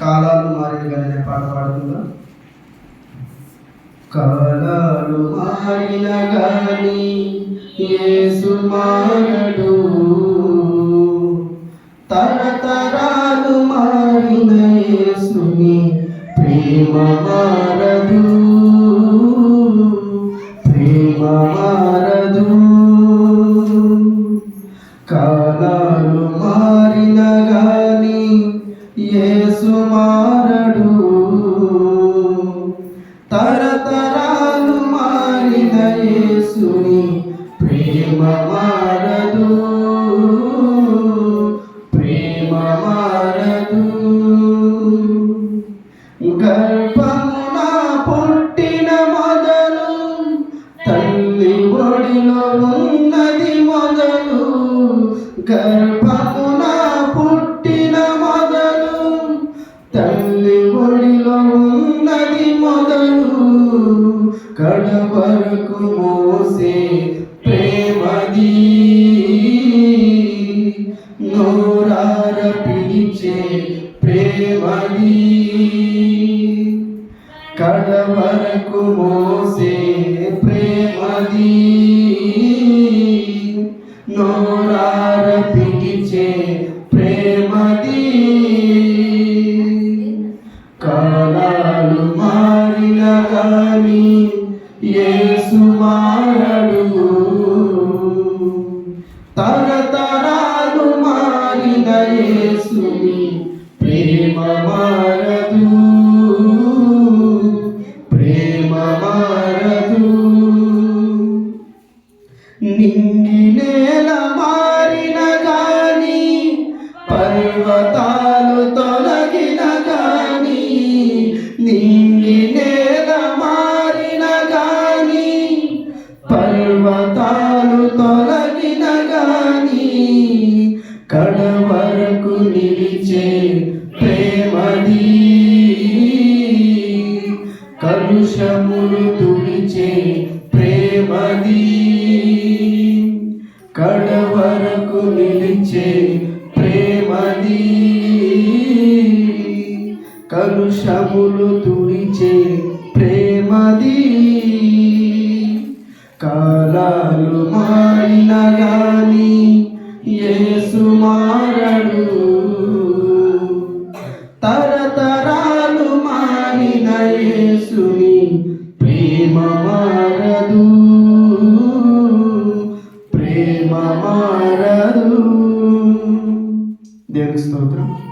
కాలాలు మారిన కానీ పాట పాడుతుందా కాలాలు మారిన కానీ యేసు మారడు. తరతరాలు మారిన యేసుని ప్రేమ మారదు. ప్రేమ మారదు ప్రేమ మారదు ప్రేమ మారదు గర్భమున పుట్టిన మొదలు తల్లి ఒడిలో ఉన్నది మొదలు. గర్భమున పుట్టిన మొదలు తల్లి ఒడిలో ఉన్నది మొదలు. నోరార పిలిచే ప్రేమది కడవరకు మోసే ప్రేమది నోరార పిలిచే ప్రేమది కాలాలు మారిన కానీ ఏ సుమారా నింగి నేల మారిన గాని పర్వతాలు తొలగిన గాని నింగి నేల మారిన గాని పర్వతాలు తొలగిన గాని కడవరకు నిలిచే ప్రేమది. కలుషములు తుడిచే ప్రేమించే ప్రేమది కలుషములు తుడిచే ప్రేమది కాలాలు మారిన గాని యేసు మారడు. తరతరాలు మారిన యేసుని ప్రేమ మారదు. ప్రేమ మారదు. Deus, estou tranquilo.